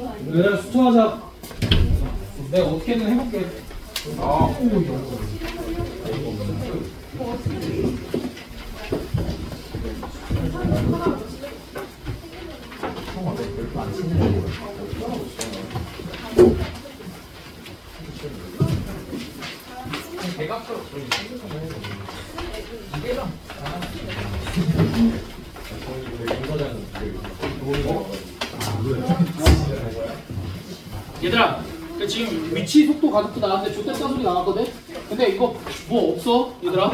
얘들아 수초하자. 내가 어떻게든 해볼게. 아. 얘들아, 그 지금 위치 속도 가속도 나왔는데 좆됐다 소리 나왔거든? 근데 이거 뭐 없어? 얘들아?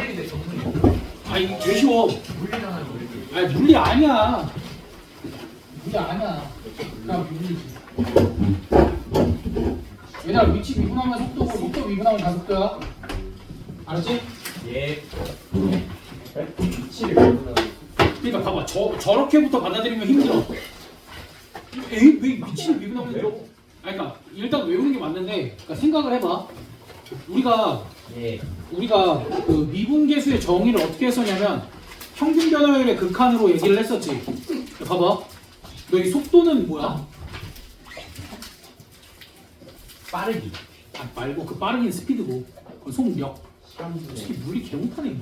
아 이거 개 쉬워. 아니 물리 아니야. 물리 아니야. 그냥 물리지. 얘들아 위치 미분하면 속도고 속도 미분하면 가속도야. 알았지? 예. 그러니까 봐봐 저 저렇게부터 받아들이면 힘들어. 에이 왜 위치를 미분하면 힘들어? 아니 그러니까 일단 외우는 게 맞는데 그러니까 생각을 해봐. 우리가 예. 우리가 그 미분계수의 정의를 어떻게 했었냐면 평균 변화율의 극한으로 얘기를 했었지. 봐봐. 너이 속도는 뭐야? 빠르기. 아 말고 그 빠르긴 스피드고 그건 속력. 특히 물리 개 못하네.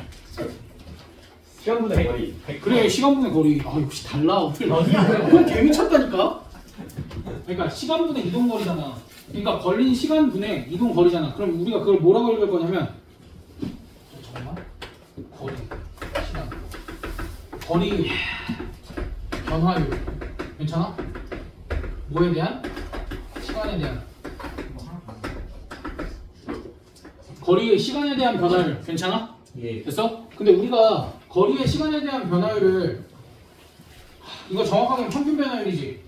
시간분의 거리. 그래 시간분의 거리. 아 역시 달라 어떻게? 그건 개 미쳤다니까. 그러니까 시간분의 이동 거리잖아. 그러니까 걸린 시간분의 이동 거리잖아. 그럼 우리가 그걸 뭐라고 읽을 거냐면 잠깐만 거리 시간 거리 변화율 괜찮아? 뭐에 대한? 시간에 대한 거리의 시간에 대한 변화율 괜찮아? 예. 됐어? 근데 우리가 거리의 시간에 대한 변화율을 하, 이거 정확하게 평균 변화율이지.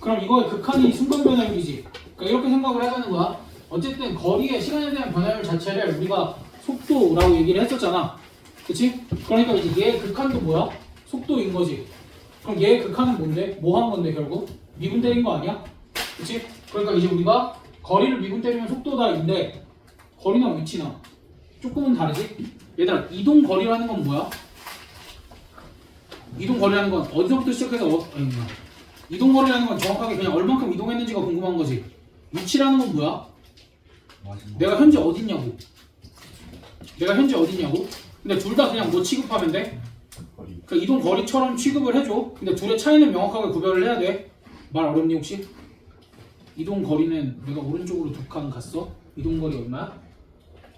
그럼 이거의 극한이 순간 변화율이지. 그러니까 이렇게 생각을 하자는 거야. 어쨌든 거리의 시간에 대한 변화율 자체를 우리가 속도라고 얘기를 했었잖아. 그치? 그러니까 이제 얘의 극한도 뭐야? 속도인 거지. 그럼 얘의 극한은 뭔데? 뭐 한 건데 결국? 미분 때린 거 아니야? 그치? 그러니까 이제 우리가 거리를 미분 때리면 속도다인데 거리나 위치나 조금은 다르지? 얘들아 이동 거리라는 건 뭐야? 이동 거리라는 건 어디서부터 시작해서 어, 아니. 이동 거리라는 건 정확하게 그냥 얼만큼 이동했는지가 궁금한 거지. 위치라는 건 뭐야? 내가 현재 어디 있냐고. 내가 현재 어디 있냐고. 근데 둘 다 그냥 뭐 취급하면 돼? 그 이동 거리처럼 취급을 해줘. 근데 둘의 차이는 명확하게 구별을 해야 돼. 말 어렵니 혹시? 이동 거리는 내가 오른쪽으로 두 칸 갔어. 이동 거리 얼마야?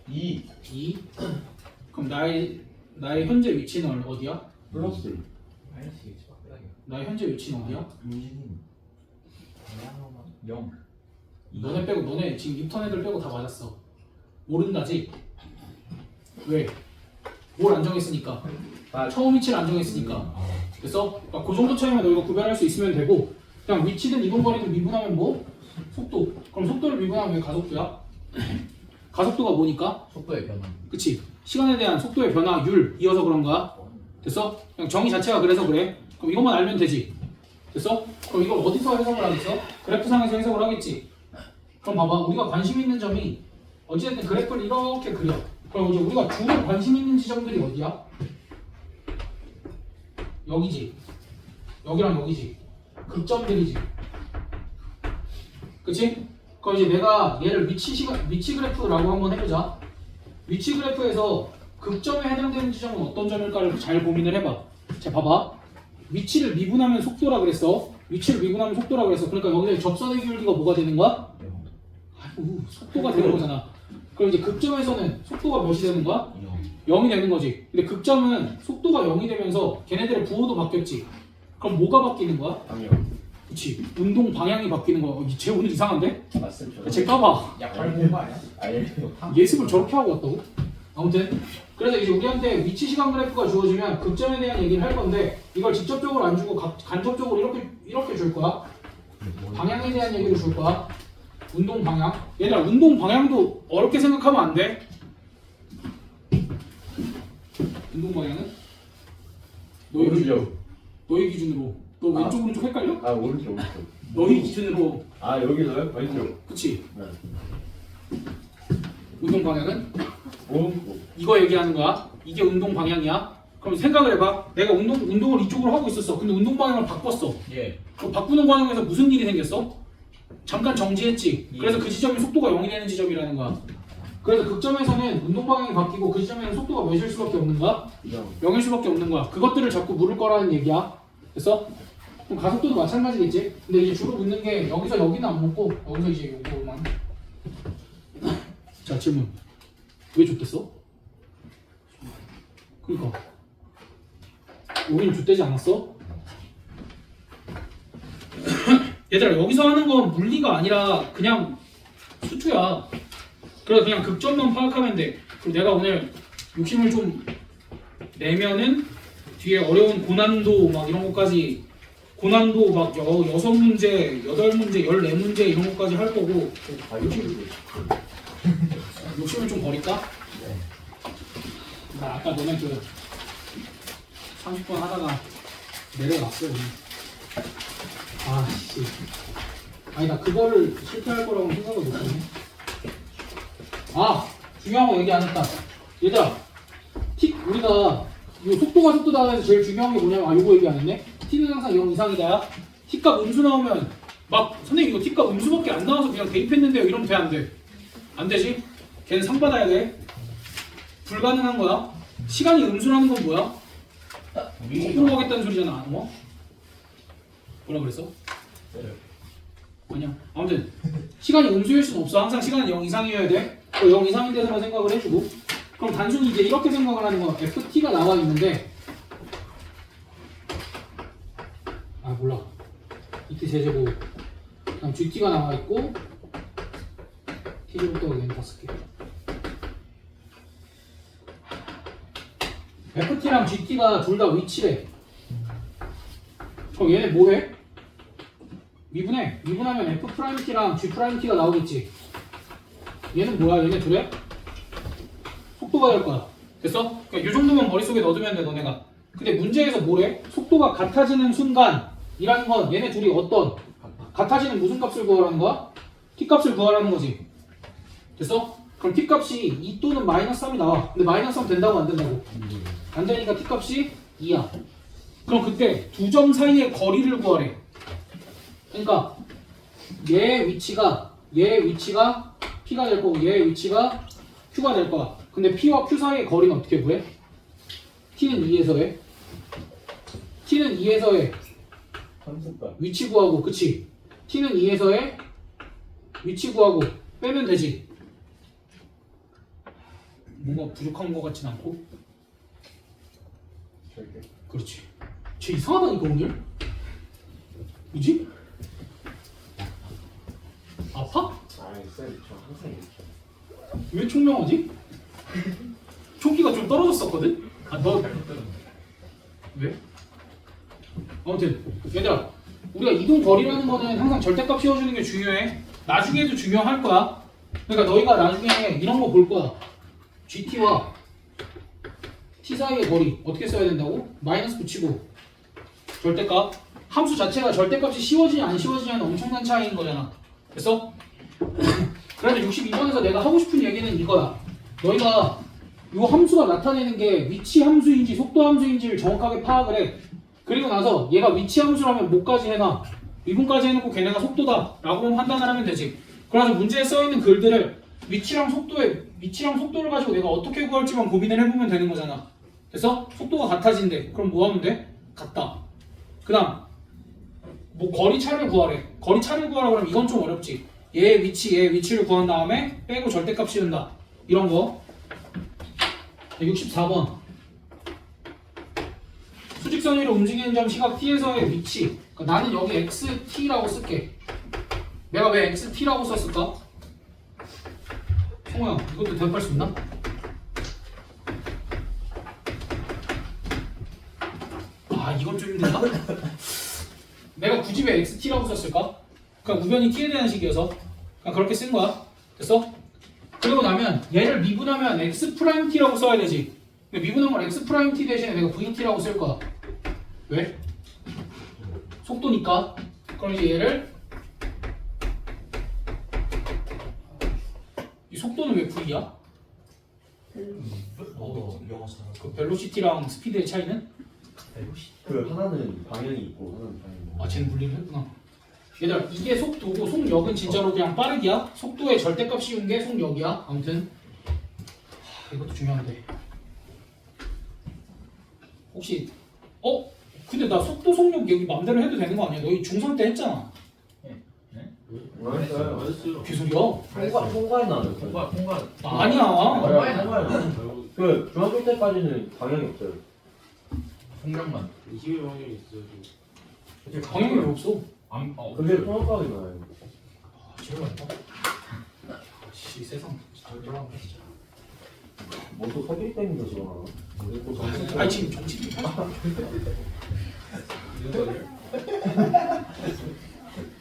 2 2 그럼 나의 나의 현재 위치는 어디야? 플러스. 나의 현재 위치는 어디야? 0. 너네 빼고 너네 지금 입턴 애들 빼고 다 맞았어 모른다지? 왜? 뭘 안 정했으니까 아, 처음 위치를 안 정했으니까 그래서 그러니까 그 정도 차이만 너 이거 구별할 수 있으면 되고 그냥 위치든 이동 거리든 미분하면 뭐? 속도 그럼 속도를 미분하면 왜 가속도야? 가속도가 뭐니까? 속도의 변화. 그치 시간에 대한 속도의 변화율 이어서 그런 거야 됐어? 그냥 정의 자체가 그래서 그래 그럼 이것만 알면 되지 됐어? 그럼 이걸 어디서 해석을 하겠어? 그래프상에서 해석을 하겠지 그럼 봐봐 우리가 관심 있는 점이 어찌됐든 그래프를 이렇게 그려 그럼 이제 우리가 주로 관심 있는 지점들이 어디야? 여기지 여기랑 여기지 극점들이지 그치? 그럼 이제 내가 얘를 위치 시간 위치 그래프라고 한번 해보자 위치 그래프에서 극점에 해당되는 지점은 어떤 점일까를 잘 고민을 해봐. 자, 봐봐. 위치를 미분하면 속도라 그랬어. 위치를 미분하면 속도라 그랬어. 그러니까 여기서 접선의 기울기가 뭐가 되는 거야? 아이고, 속도가 되는 거잖아. 그럼 이제 극점에서는 속도가 몇이 되는 거야? 0이 되는 거지. 근데 극점은 속도가 0이 되면서 걔네들의 부호도 바뀌었지. 그럼 뭐가 바뀌는 거야? 방요. 그치. 운동 방향이 바뀌는 거야. 어, 쟤 오늘 이상한데? 맞습니다. 쟤 까봐. 약발 본거 아니야? 아니. 예습을 저렇게 하고 왔다고? 아무튼 그래서 이제 우리한테 위치 시간 그래프가 주어지면 극점에 대한 얘기를 할 건데 이걸 직접적으로 안 주고 가- 간접적으로 이렇게 이렇게 줄 거야. 방향에 대한 얘기를 줄 거야. 운동 방향. 얘들아 운동 방향도 어렵게 생각하면 안 돼. 운동 방향은 너희 기- 오른쪽. 너희 기준으로 너 아. 왼쪽 오른쪽 헷갈려? 아 오른쪽 오른쪽. 너희 기준으로 아 여기서요? 왼쪽. 그치? 네. 운동 방향은 오른쪽. 이거 얘기하는 거야. 이게 운동 방향이야. 그럼 생각을 해봐. 내가 운동 운동을 이쪽으로 하고 있었어. 근데 운동 방향을 바꿨어. 예. 그 바꾸는 과정에서 무슨 일이 생겼어? 잠깐 정지했지. 그래서 그 지점이 속도가 0이 되는 지점이라는 거야. 그래서 극점에서는 운동 방향이 바뀌고 그 지점에는 속도가 몇일 수밖에 없는 거야? 그냥 0일 수밖에 없는 거야. 그것들을 자꾸 물을 거라는 얘기야. 됐어? 그럼 가속도도 마찬가지겠지? 근데 이제 주로 묻는 게 여기서 여기는 안 묻고 여기서 이제 요거만. 자 질문. 왜 줬댔어? 그니까 우린 줬대지 않았어? 얘들아 여기서 하는 건 물리가 아니라 그냥 수투야. 그래서 그냥 극점만 파악하면 돼. 그리고 내가 오늘 욕심을 좀 내면은 뒤에 어려운 고난도 막 이런 것까지 고난도 막 여, 여섯 문제, 여덟 문제, 열네 문제 이런 것까지 할 거고 아 욕심을 욕심을 좀 버릴까? 나 아까 너네 그 30분 하다가 내려놨어 오늘. 아씨 아니 나 그거를 실패할 거라고 생각을 못 했네 아 중요한 거 얘기 안 했다 얘들아 틱 우리가 이 속도가 속도다 해서 제일 중요한 게 뭐냐면 아 요거 얘기 안 했네 t는 항상 0 이상이다야 t값 음수 나오면 막 선생님 이거 t값 음수밖에 안 나와서 그냥 대입했는데요 이러면 돼 안 돼? 안 되지? 걔는 상 받아야 돼 불가능한 거야? 시간이 음수라는 건 뭐야? 가겠다는 소리잖아 뭐? 뭐라 그랬어? 아니야. 아무튼 시간이 음수일 수는 없어. 항상 시간은 0 이상이어야 돼. 어, 0 이상인 데서만 생각을 해주고. 그럼 단순히 이제 이렇게 생각을 하는 거야. Ft가 나와 있는데. 아 몰라. 이트 제제곱 그다음 gt가 나와 있고 t제곱도 여기 다섯 개. ft랑 gt가 둘 다 위치래. 그럼 얘네 뭐해? 미분해. 미분하면 f 프라임 t랑 g 프라임 t가 나오겠지. 얘는 뭐야? 얘네 둘에 속도가 될 거야. 됐어? 그러니까 이 정도만 머릿속에 넣어두면 돼 너네가. 근데 문제에서 뭐래? 속도가 같아지는 순간이라는 건 얘네 둘이 어떤? 같아지는 무슨 값을 구하라는 거야? t 값을 구하라는 거지 됐어? 그럼 t 값이 2 또는 마이너스 3이 나와 근데 마이너스 3 된다고 안 된다고? 안 되니까 t 값이 2야 그럼 그때 두 점 사이의 거리를 구하래 그러니까 얘 위치가 얘 위치가 p가 될 거고 얘 위치가 q가 될 거야. 근데 p와 q 사이의 거리는 어떻게 구해? t는 2에서 해. t는 2에서 해. 위치 구하고 그치? t는 2에서 해. 위치 구하고 빼면 되지. 뭔가 부족한 것 같진 않고. 절대 그렇지. 쟤 이상하다니까 오늘. 뭐지? 아파? 아 쌤, 저 항상 이렇게 왜 총명하지? 총기가 좀 떨어졌었거든? 아, 너. 왜? 아무튼, 얘들아. 우리가 이동 거리라는 거는 항상 절대값 씌워주는 게 중요해. 나중에도 중요할 거야. 그러니까 너희가 나중에 이런 거 볼 거야. GT와 T 사이의 거리 어떻게 써야 된다고? 마이너스 붙이고 절대값 함수 자체가 절대값이 씌워지냐 안 씌워지냐는 엄청난 차이인 거잖아. 됐어? 그래서 62번에서 내가 하고 싶은 얘기는 이거야. 너희가 이 함수가 나타내는 게 위치 함수인지 속도 함수인지를 정확하게 파악을 해. 그리고 나서 얘가 위치 함수라면 뭐까지 해놔? 미분까지 해놓고 걔네가 속도다 라고 판단을 하면 되지. 그래서 문제에 써있는 글들을 위치랑 속도에 위치랑 속도를 가지고 내가 어떻게 구할지만 고민을 해보면 되는 거잖아. 그래서 속도가 같아진대. 그럼 뭐 하면 돼? 같다. 그 다음 뭐 거리 차를 구하래. 거리 차를 구하라 그러면 이건 좀 어렵지. 얘 위치, 얘 위치를 구한 다음에 빼고 절대값 씌운다. 이런 거. 64번. 수직선 위로 움직이는 점 시각 t에서의 위치. 그러니까 나는 여기 xt,라고 쓸게. 내가 왜 xt,라고 썼을까? 성호야, 이것도 대답할 수 있나? 아, 이건 좀 힘들다. 내가 굳이 왜 XT라고 썼을까? 그러니까 우변이 T에 대한 식이어서 그냥 그렇게 쓴 거야. 됐어? 그리고 나면 얘를 미분하면 X 프라임 T라고 써야 되지. 근데 미분한 걸 X 프라임 T 대신에 내가 VT라고 쓸 거야. 왜? 속도니까. 그럼 이제 얘를 속도는 왜 V야? 어, 영어 잘하 그 벨로시티랑 스피드의 차이는? 그 하나는 방향이 있고 하나는 방향이 아, 쟤는 분리를 했구나. 얘들아, 이게 속도고 속 속력은 진짜로 그냥 빠르기야. 속도의 절대값 씌운 게 속력이야. 아무튼 하, 이것도 중요한데. 혹시 어? 근데 나 속도 속력 여기 맘대로 해도 되는 거 아니야? 너희 중3 때 했잖아. 개소리야? 통과 통과에 나왔어요. 통과 통과. 아, 아니야. 통과에 나와요. 그 중학교 때까지는 방향이 없어요. 통장만. 20일 확률이 있어요. 방향이 왜 없어? 안 어. 그게 통과에 나와요. 아, 제일 많다. 씨 세상 진짜 돌아가네 진짜. 뭐또 서기 때문에 지금? 아니 지금 정치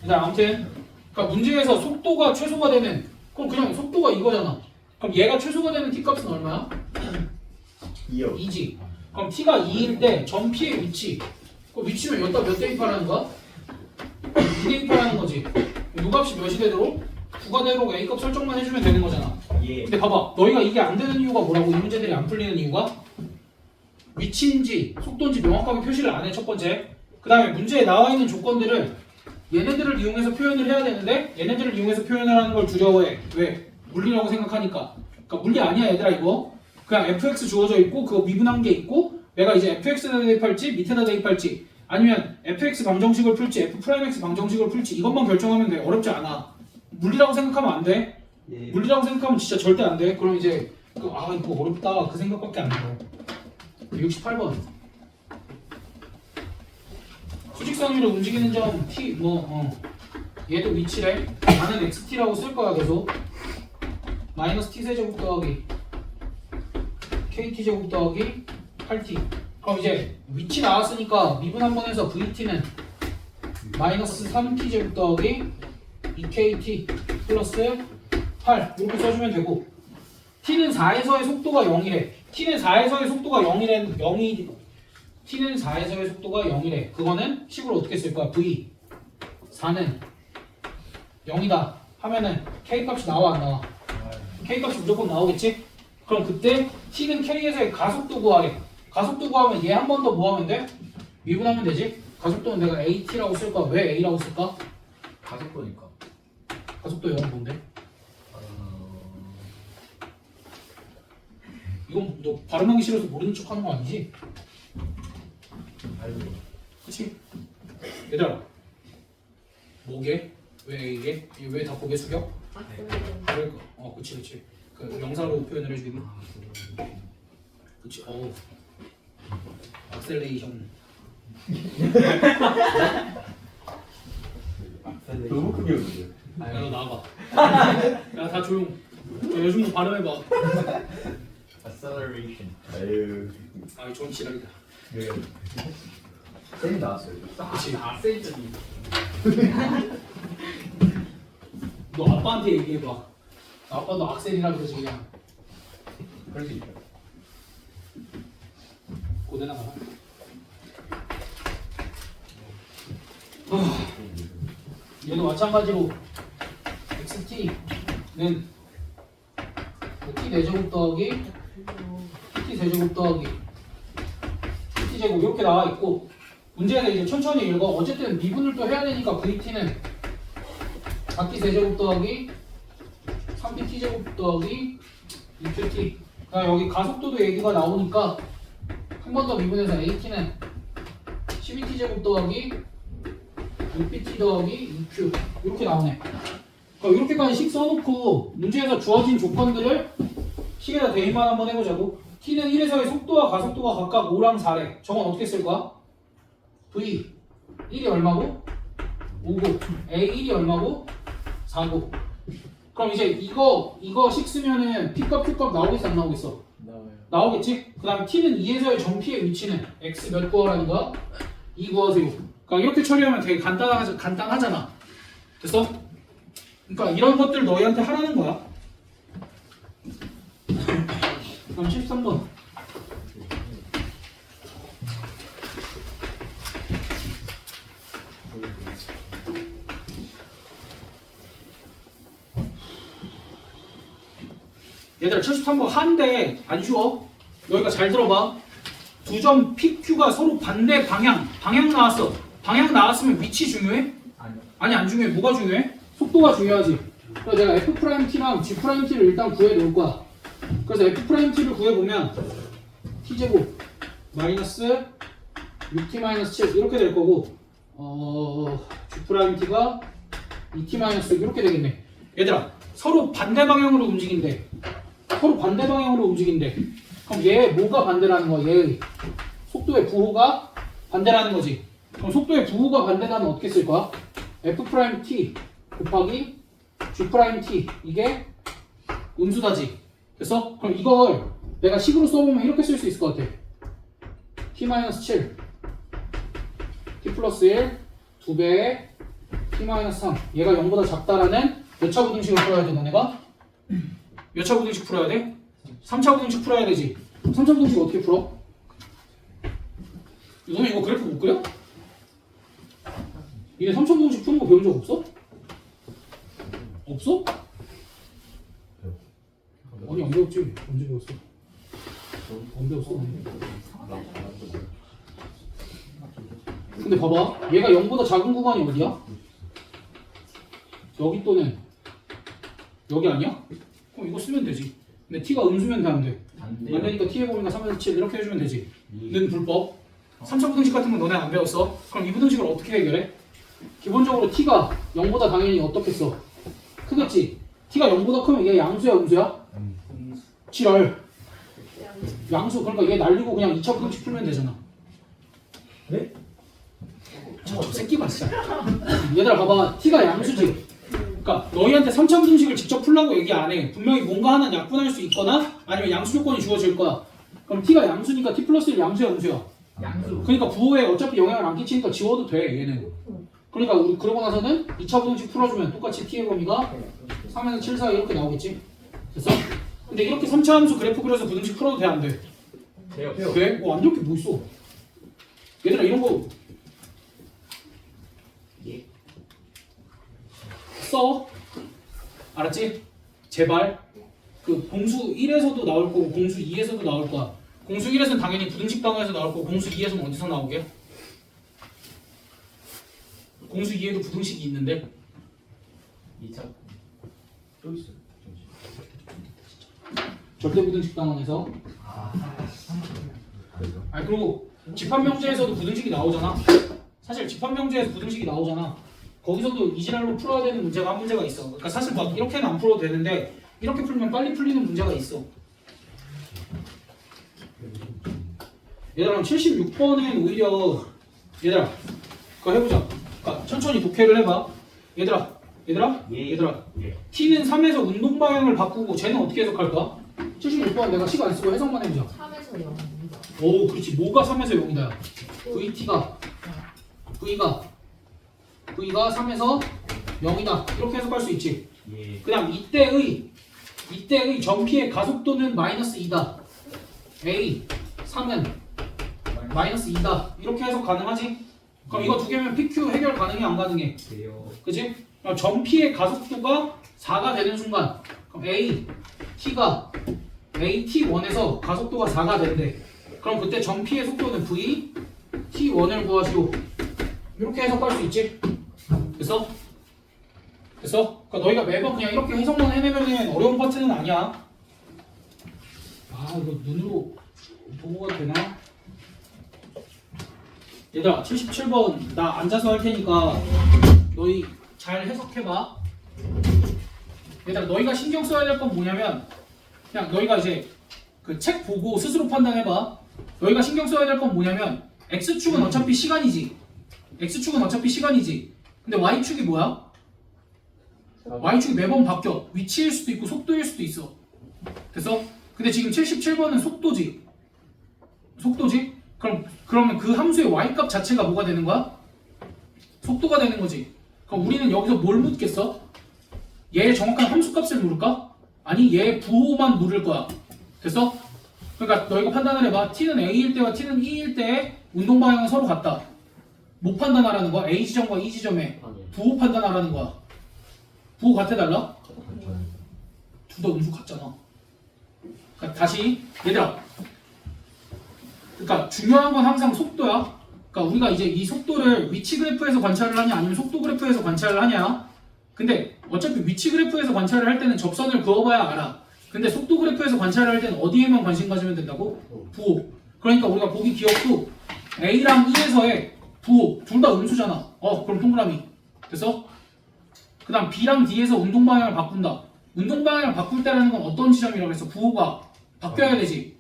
자 아무튼 그러니까 문제에서 속도가 최소가 되는 그럼 그냥 속도가 이거잖아. 그럼 얘가 최소가 되는 t 값은 얼마야? 2요. 2지. 그럼 t가 2일 때전 p의 위치. 그 위치면 여기다 몇 대입하라는 거야? 2 대입하라는 거지. 요값이 몇이 되도록 부가되도록 a 값 설정만 해주면 되는 거잖아. 예. 근데 봐봐 너희가 이게 안 되는 이유가 뭐라고 이 문제들이 안 풀리는 이유가 위치인지 속도인지 명확하게 표시를 안 해 첫 번째 그 다음에 문제에 나와 있는 조건들을 얘네들을 이용해서 표현을 해야 되는데 얘네들을 이용해서 표현을 하는 걸 두려워해 왜? 물리라고 생각하니까 그러니까 물리 아니야 얘들아 이거 그냥 fx 주어져 있고 그거 미분한 게 있고 내가 이제 fx에다 대입할지 밑에다 대입할지 아니면 fx 방정식을 풀지 f 프라임 x 방정식을 풀지 이것만 결정하면 돼 어렵지 않아 물리라고 생각하면 안돼 물리라고 생각하면 진짜 절대 안 돼. 그럼 이제 그, 아 이거 어렵다 그 생각밖에 안 들어. 68번. 수직선으로 움직이는 점 t 뭐 어. 얘도 위치래. 나는 xt라고 쓸 거야 계속. 마이너스 t 세제곱 더하기 kt 제곱 더하기 8t. 그럼 이제 위치 나왔으니까 미분 한번 해서 vt는 마이너스 3t 제곱 더하기 2kt 플러스 8 이렇게 써주면 되고 t는 4에서의 속도가 0이래 t는 4에서의 속도가 0이래 0이 t는 4에서의 속도가 0이래 그거는 식으로 어떻게 쓸 거야 v 4는 0이다 하면은 k 값이 나와 안 나와 k 값이 무조건 나오겠지 그럼 그때 t는 캐리에서의 가속도 구하래 가속도 구하면 얘 한 번 더 뭐 하면 돼? 미분하면 되지 가속도는 내가 at라고 쓸 거야 왜 a라고 쓸까? 가속 보니까. 가속도 0은 뭔데? 이건 너 발음하기 싫어서 모르는 척 하는 거 아니지? 알고. 그치? 얘들아 뭐게? 왜 이게? 이게 왜다 고개 숙여? 그러니까 어 그치 그치 그 명사로 표현을 해주기 그치 어우 악셀레이션 너무 크게 웃는데. 야 너 나와봐 야다 조용 야, 요즘 발음해봐 acceleration. 아유. 아 좋은 지랄이다 네. 쌤이 나왔어요. 그치 아 세이저니. 너 아빠한테 얘기해봐 아빠 너 악셀이라 그러지 그냥 그럴 수 있죠. 고대 나 가라 아, 얘도 마찬가지로 xt는 뭐 t 4제곱 더하기 t 세제곱 더하기 제곱 이렇게 나와 있고 문제는 이제 천천히 읽어 어쨌든 미분을 또 해야 되니까 vt는 4t 세제곱 더하기 3pt 제곱 더하기 6pt 그다음 여기 가속도도 얘기가 나오니까 한 번 더 미분해서 AT는 12t 제곱 더하기 6bt 더하기 2q 이렇게 나오네. 그러니까 이렇게까지 식 써놓고 문제에서 주어진 조건들을 식에다 대입만 한번 해보자고. T는 1에서의 속도와 가속도가 각각 5랑 4래. 저건 어떻게 쓸 거야? v 1이 얼마고? 5고 a 1이 얼마고? 4고. 그럼 이제 이거 이거 식 쓰면은 p값 q값 나오겠어 안 나오겠어? 나와요. 나오겠지? 그 다음에 t는 2에서의 전피의 위치는 x 몇 구하라는 거야? 2 구하세요. 그러니까 이렇게 처리하면 되게 간단하, 간단하잖아. 됐어? 그러니까 이런 것들 너희한테 하라는 거야. 그럼 13번. 얘들아 73번 한데 안 쉬워. 여기가 잘 들어봐. 두 점 PQ가 서로 반대 방향, 방향 나왔어. 방향 나왔으면 위치 중요해? 아니 안 중요해. 뭐가 중요해? 속도 속도가 중요하지. 그래서 내가 f 프라임 t랑 g 프라임 t를 일단 구해 놓을 거야. 그래서 f 프라임 t를 구해 보면 t 제곱 마이너스 6t 마이너스 7 이렇게 될 거고 어 g 프라임 t가 2t 마이너스 이렇게 되겠네. 얘들아 서로 반대 방향으로 움직인대. 서로 반대 방향으로 움직인대. 그럼 얘 뭐가 반대라는 거야? 얘의 속도의 부호가 반대라는 거지. 그럼 속도의 부호가 반대라면 어떻게 쓸 거야? f 프라임 t 곱하기 g 프라임 t 이게 음수다지. 그래서 그럼 이걸 내가 식으로 써보면 이렇게 쓸 수 있을 것 같아. t 마이너스 7 t 플러스 1 2배의 t 마이너스 3 얘가 0보다 작다라는 몇 차 부등식을 풀어야 돼 너네가? 몇 차 부등식 풀어야 돼? 3차 부등식 풀어야 되지. 3차 부등식 어떻게 풀어? 너네 이거 그래프 못 그려? 니네 3차 부등식 푸는 거 배운 적 없어? 없어? 아니 안 배웠지. 언제 배웠어? 안 배웠어. 근데 봐봐. 얘가 0보다 작은 구간이 어디야? 여기 또는 여기 아니야? 그럼 이거 쓰면 되지. 근데 t가 음수면 돼, 안 돼? 안 되니까 t의 범위가 3에서 7 이렇게 해주면 되지. 는 불법. 3차 부등식 같은 건 너네 안 배웠어. 그럼 이 부등식을 어떻게 해결해? 기본적으로 t가 0보다 당연히 어떻게 써? 크겠지? t가 0보다 크면 얘 양수야, 음수야? 지랄. 양수. 그러니까 얘 날리고 그냥 2차 부등식 풀면 되잖아. 네? 저, 저 새끼가 진짜. 얘들아 봐봐. t가 양수지. 그러니까 너희한테 3차 부등식을 직접 풀라고 얘기 안 해. 분명히 뭔가 하나 약분할 수 있거나 아니면 양수 조건이 주어질 거야. 그럼 t가 양수니까 t 플러스 1 양수야, 음수야? 양수. 그러니까 부호에 어차피 영향을 안 끼치니까 지워도 돼 얘는 그러니까 우리 그러고 나서는 2차 부등식 풀어주면 똑같이 t의 범위가 3에서 7 사이 이렇게 나오겠지 됐어? 근데 이렇게 3차 함수 그래프 그려서 부등식 풀어도 돼 안 돼? 돼요. 돼? 어, 안 좋게 뭐 있어 얘들아 이런 거 써. 알았지? 제발 그 공수 1에서도 나올 거고 공수 2에서도 나올 거야 공수 1에서는 당연히 부등식 방에서 나올 거고 공수 2에서는 어디서 나오게? 공수 2에도 부등식이 있는데 2차. 또 있어. 절대 부등식 방안에서. 아니 그리고 집합명제에서도 부등식이 나오잖아. 사실 집합명제에서 부등식이 나오잖아. 거기서도 이지랄로 풀어야 되는 문제가 한 문제가 있어. 그러니까 사실 막 이렇게는 안 풀어도 되는데 이렇게 풀면 빨리 풀리는 문제가 있어. 얘들아 76번은 오히려 얘들아 그거 해보자. 그러니까 천천히 독해를 해봐. 얘들아 얘들아 예. 얘들아. 예. t는 3에서 운동 방향을 바꾸고 쟤는 어떻게 해석할까? 76번 내가 시간 안 쓰고 해석만 해보자 3에서 0입니다. 오 그렇지 뭐가 3에서 0이다 VT가 V가 V가 3에서 0이다 이렇게 해석할 수 있지 예. 그냥 이때의 이때의 전피의 가속도는 마이너스 2다 A 3은 마이너스 2다 이렇게 해석 가능하지? 그럼 이거 두 개면 PQ 해결 가능해 안 가능해? 돼요. 그지? 그럼 전피의 가속도가 4가 되는 순간 그럼 A T가 AT1에서 가속도가 4가 된대. 그럼 그때 전피의 속도는 V T1을 구하시오. 이렇게 해석할 수 있지? 됐어? 됐어? 그러니까 너희가 매번 그냥 이렇게 해석만 해내면 어려운 파트는 아니야. 아 이거 눈으로 보고 가도 되나? 얘들아 77번 나 앉아서 할 테니까 너희 잘 해석해봐. 얘들아 너희가 신경 써야 될 건 뭐냐면 그냥 너희가 이제 그 책 보고 스스로 판단해봐. 너희가 신경 써야 될 건 뭐냐면 x축은 어차피 시간이지. x축은 어차피 시간이지. 근데 y축이 뭐야? y축이 매번 바뀌어. 위치일 수도 있고 속도일 수도 있어. 됐어? 근데 지금 77번은 속도지. 속도지? 그럼 그러면 그 함수의 y값 자체가 뭐가 되는 거야? 속도가 되는 거지. 그럼 우리는 여기서 뭘 묻겠어? 얘의 정확한 함수 값을 물을까? 아니 얘의 부호만 물을 거야. 됐어? 그러니까 너희가 판단을 해봐. t는 a일 때와 t는 e일 때의 운동 방향은 서로 같다. 못 판단하라는 거야. a 지점과 e 지점에 부호 판단하라는 거야. 부호 같아 달라? 둘 다 음수 같잖아. 그러니까 다시 얘들아. 그러니까 중요한 건 항상 속도야. 그러니까 우리가 이제 이 속도를 위치 그래프에서 관찰을 하냐 아니면 속도 그래프에서 관찰을 하냐. 근데 어차피 위치 그래프에서 관찰을 할 때는 접선을 그어봐야 알아. 근데 속도 그래프에서 관찰을 할 때는 어디에만 관심 가지면 된다고? 부호. 그러니까 우리가 보기 기억도 A랑 E에서의 부호 둘 다 음수잖아. 어 그럼 동그라미 됐어? 그 다음 B랑 D에서 운동 방향을 바꾼다. 운동 방향을 바꿀 때라는 건 어떤 지점이라고 했어? 부호가 바뀌어야 되지.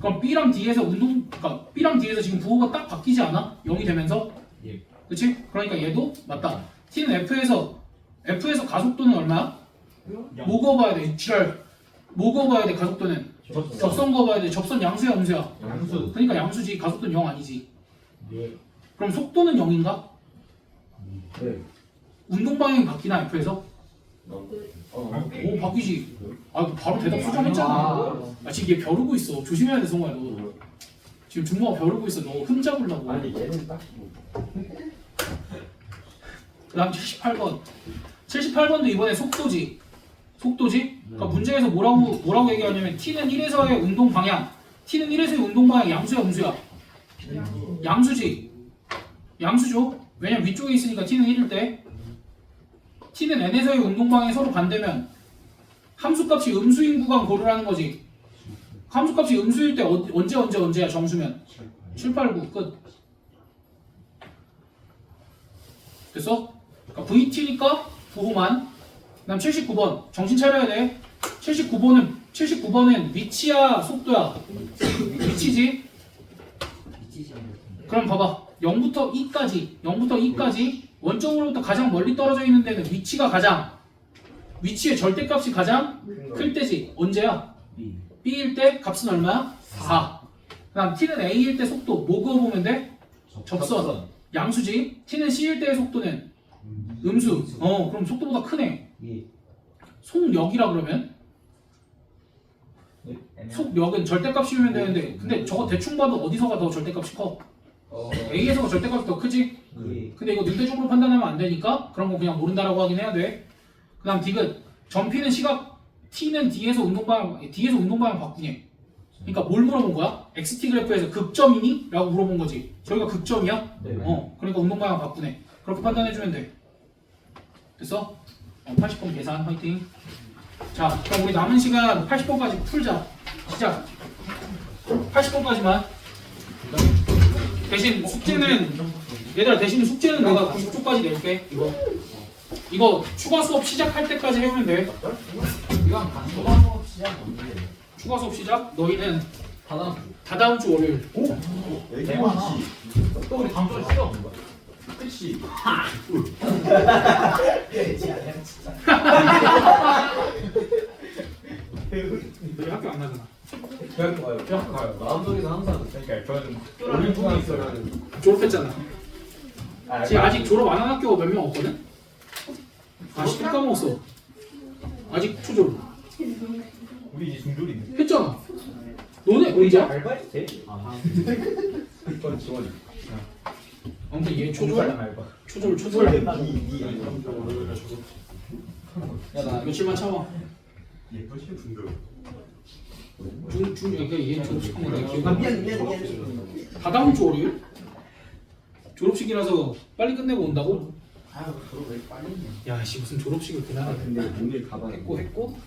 그럼 B랑 D에서 운동, 그러니까 B랑 D에서 지금 부호가 딱 바뀌지 않아? 0이 되면서? 예. 그치? 그러니까 얘도 맞다. T는 F에서, F에서 가속도는 얼마야? 뭐 그어봐야 돼? 지랄. 뭐 그어봐야 돼? 가속도는? 접선. 접선 그어봐야 돼. 접선 양수야, 음수야? 양수. 그러니까 양수지. 가속도는 0 아니지. 예. 그럼 속도는 0인가? 네. 운동 방향이 바뀌나, F에서? 어. 오, 바뀌지. 아, 바로 대답 수정했잖아. 아, 지금 얘 벼르고 있어. 조심해야 돼, 성호야, 너. 지금 중모가 벼르고 있어. 너 흠잡으려고. 아니 얘는 딱히 뭐. 그 다음 78번. 78번도 이번에 속도지. 속도지? 그러니까 문제에서 뭐라고, 뭐라고 얘기하냐면 T는 1에서의 운동 방향. T는 1에서의 운동 방향 양수야, 음수야? 양수지. 양수죠? 왜냐면 위쪽에 있으니까 T는 1일 때. T는 N에서의 운동 방향이 서로 반대면 함수값이 음수인 구간 고르라는 거지. 함수값이 음수일 때 어, 언제 언제 언제야 정수면 7, 8, 9 끝. 됐어? 그러니까 VT니까 부호만. 그다음 79번 정신 차려야 돼. 79번은 79번은 위치야 속도야. 위치지. 그럼 봐봐. 0부터 2까지 0부터 2까지 원점으로부터 가장 멀리 떨어져 있는 데는 위치가 가장 위치의 절대값이 가장 클 때지. 언제야? B일 때 값은 얼마야? 4. 그다음 T는 A일 때 속도 뭐 그어보면 돼? 접선. 양수지. T는 C일 때의 속도는 음수. 어, 그럼 속도보다 크네. 예. 속력이라 그러면 속력은 절대값이면 되는데 근데 저거 대충 봐도 어디서가 더 절대값이 커? 어. A에서가 절대값이 더 크지? 예. 근데 이거 능대적으로 판단하면 안 되니까 그런 거 그냥 모른다라고 하긴 해야 돼. 그다음 D는 전피는 시각 T는 D에서 운동방향 D에서 운동방향 바꾸니. 그러니까 뭘 물어본 거야? XT 그래프에서 극점이니? 라고 물어본 거지. 저희가 극점이야? 네. 어, 그러니까 운동방향 바꾸네. 그렇게 판단해주면 돼. 됐어? 어, 80번 계산 화이팅. 자, 그럼 우리 남은 시간 80번까지 풀자. 시작. 80번까지만. 대신 숙제는 얘들아 대신 숙제는 내가 90초까지 낼게. 이거 이거 추가 수업 시작할 때까지 해오면 돼. 이건 단소만 수업 시작. 추가 수업 시작. 너희는 다다음 주 월요일. 대만아. 또 우리 다음 주 에 시간 없는 거야? 그치. 너희 학교 안 가잖아. 대학 가요. 대학 가요. 마음속에서 항상 그러니까 저는 중에 꿈이 있어요. 졸업했잖아. 아, 지금 아직 졸업 안 한 학교가 몇명 없거든? 아직 또 까먹었어. 아직 초졸. 우리 이제 중졸인데. 했잖아. 너네 언제야? 알바했대? 아, 이건 지원이. 아무튼 얘 초졸 초졸. 초졸 초졸. 니니 야나 며칠만 참아. 예쁘시 분들. 중, 중, 그러니까 얘 졸업식 한거 내가 기억나. 아 미안 미안 미안. 다다음 주 월요일? 졸업식이라서 빨리 끝내고 온다고? 아유 그거 왜 빨리 해? 야, 씨 무슨 졸업식을 그날 해. 근데 오늘 가방 했고 했고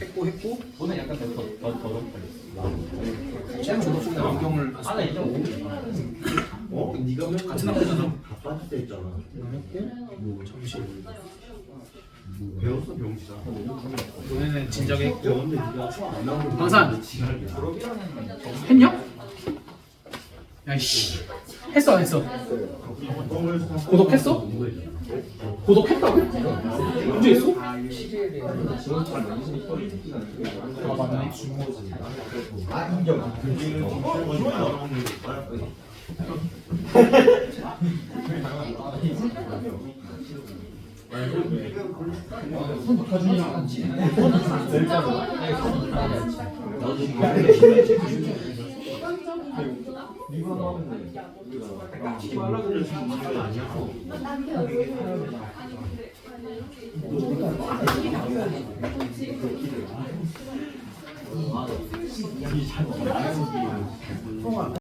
했고 했고 오늘 약간 더더더 걸렸어. 지금 졸업식 날 안경을 아, 나 이제 어? 네가 맨날 같은 학교잖아. 바빴을 때 했잖아. 했고 잠시 배웠어 병지다. 너네는 진작에 했고 나오는 방산 했냐? 야이씨 했어 안 했어? 고독했어? 고독했다고? 문제 있어? 아 맞네 아 인정. 네가 나오는데 우리가 치지 말라 그랬지 아니야. 이 잘못 나는 게